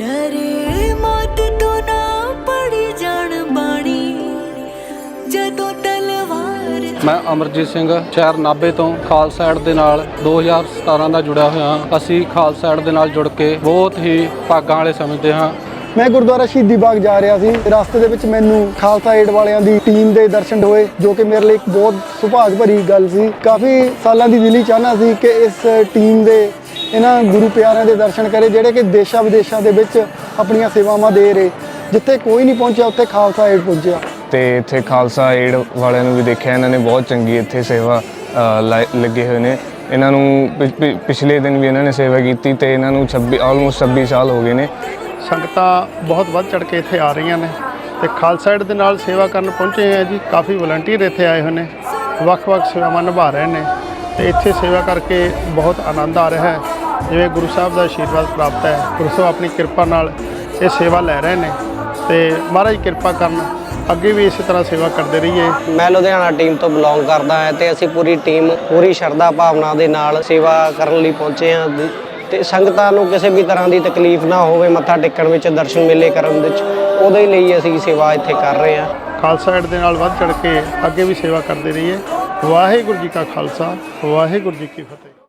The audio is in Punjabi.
ਡਰੇ ਮੌਤ ਤੋਂ ਨਾ ਪੜੀ ਜਾਣ ਬਾਣੀ। ਜਦੋਂ ਤਲਵਾਰ ਮੈਂ ਅਮਰਜੀਤ ਸਿੰਘ ਸ਼ਹਿਰ ਨਾਭੇ ਤੋਂ ਖਾਲਸਾ ਏਡ ਦੇ ਨਾਲ 2017 ਦਾ ਜੁੜਿਆ ਹੋਇਆ ਹਾਂ। ਅਸੀਂ ਖਾਲਸਾ ਏਡ ਦੇ ਨਾਲ ਜੁੜ ਕੇ ਬਹੁਤ ਹੀ ਭਾਗਾਂ ਵਾਲੇ ਸਮਝਦੇ ਹਾਂ। ਮੈਂ ਗੁਰਦੁਆਰਾ ਸ਼ਹੀਦੀ ਬਾਗ ਜਾ ਰਿਹਾ ਸੀ। ਰਸਤੇ ਦੇ ਵਿੱਚ ਮੈਨੂੰ ਖਾਲਸਾ ਏਡ ਵਾਲਿਆਂ ਦੀ ਟੀਮ ਦੇ ਦਰਸ਼ਨ ਹੋਏ ਜੋ ਕਿ ਮੇਰੇ ਲਈ ਇੱਕ ਬਹੁਤ ਸੁਭਾਗ ਭਰੀ ਗੱਲ ਸੀ। ਕਾਫੀ ਸਾਲਾਂ ਦੀ ਦਿਲੀ ਚਾਹਨਾ ਸੀ ਕਿ ਇਸ ਟੀਮ ਦੇ ਇਹਨਾਂ ਗੁਰੂ ਪਿਆਰਿਆਂ ਦੇ ਦਰਸ਼ਨ ਕਰੇ ਜਿਹੜੇ ਕਿ ਦੇਸ਼ਾਂ ਵਿਦੇਸ਼ਾਂ ਦੇ ਵਿੱਚ ਆਪਣੀਆਂ ਸੇਵਾਵਾਂ ਦੇ ਰਹੇ ਜਿੱਥੇ ਕੋਈ ਨਹੀਂ ਪਹੁੰਚਿਆ ਉੱਥੇ ਖਾਲਸਾ ਏਡ ਪਹੁੰਚਿਆ। ਤੇ ਇੱਥੇ ਖਾਲਸਾ ਏਡ ਵਾਲਿਆਂ ਨੂੰ ਵੀ ਦੇਖਿਆ ਇਹਨਾਂ ਨੇ ਬਹੁਤ ਚੰਗੀ ਇੱਥੇ ਸੇਵਾ ਲੱਗੇ ਹੋਏ ਨੇ। ਇਹਨਾਂ ਨੂੰ ਪਿ- ਪਿ- ਪਿਛਲੇ ਦਿਨ ਵੀ ਇਹਨਾਂ ਨੇ ਸੇਵਾ ਕੀਤੀ ਤੇ ਇਹਨਾਂ ਨੂੰ 26 ਆਲਮੋਸਟ 26 ਸਾਲ ਹੋ ਗਏ ਨੇ। ਸੰਗਤਾਂ ਬਹੁਤ ਵੱਧ ਚੜ ਕੇ ਇੱਥੇ ਆ ਰਹੀਆਂ ਨੇ ਤੇ ਖਾਲਸਾ ਏਡ ਦੇ ਨਾਲ ਸੇਵਾ ਕਰਨ ਪਹੁੰਚੇ ਆ ਜੀ ਕਾਫੀ ਵਲੰਟੀਅਰ ਇੱਥੇ ਆਏ ਹੋਏ ਨੇ ਵੱਖ-ਵੱਖ ਸੇਵਾਵਾਂ ਨਿਭਾ ਰਹੇ ਨੇ ਤੇ ਇੱਥੇ ਸੇਵਾ ਕਰਕੇ ਬਹੁਤ ਆਨੰਦ ਆ ਰਿਹਾ ਹੈ। ਜਿਵੇਂ ਗੁਰੂ ਸਾਹਿਬ ਦਾ ਆਸ਼ੀਰਵਾਦ ਪ੍ਰਾਪਤ ਹੈ ਗੁਰੂ ਸਾਹਿਬ ਆਪਣੀ ਕਿਰਪਾ ਨਾਲ ਇਹ ਸੇਵਾ ਲੈ ਰਹੇ ਨੇ ਤੇ ਮਹਾਰਾਜ ਕਿਰਪਾ ਕਰਨ ਅੱਗੇ ਵੀ ਇਸੇ ਤਰ੍ਹਾਂ ਸੇਵਾ ਕਰਦੇ ਰਹੀਏ। ਮੈਂ ਲੁਧਿਆਣਾ ਟੀਮ ਤੋਂ ਬਿਲੋਂਗ ਕਰਦਾ ਹਾਂ ਤੇ ਅਸੀਂ ਪੂਰੀ ਟੀਮ ਪੂਰੀ ਸ਼ਰਧਾ ਭਾਵਨਾ ਦੇ ਨਾਲ ਸੇਵਾ ਕਰਨ ਲਈ ਪਹੁੰਚੇ ਹਾਂ ਤੇ ਸੰਗਤਾਂ ਨੂੰ ਕਿਸੇ ਵੀ ਤਰ੍ਹਾਂ ਦੀ ਤਕਲੀਫ ਨਾ ਹੋਵੇ ਮੱਥਾ ਟੇਕਣ ਵਿੱਚ ਦਰਸ਼ਨ ਮੇਲੇ ਕਰਨ ਵਿੱਚ ਉਹਦੇ ਲਈ ਅਸੀਂ ਸੇਵਾ ਇੱਥੇ ਕਰ ਰਹੇ ਹਾਂ। ਖਾਲਸਾ ਏਡ ਦੇ ਨਾਲ ਵੱਧ ਚੜ ਕੇ ਅੱਗੇ ਵੀ ਸੇਵਾ ਕਰਦੇ ਰਹੀਏ। ਵਾਹਿਗੁਰੂ ਜੀ ਕਾ ਖਾਲਸਾ ਵਾਹਿਗੁਰੂ ਜੀ ਕੀ ਫਤਿਹ।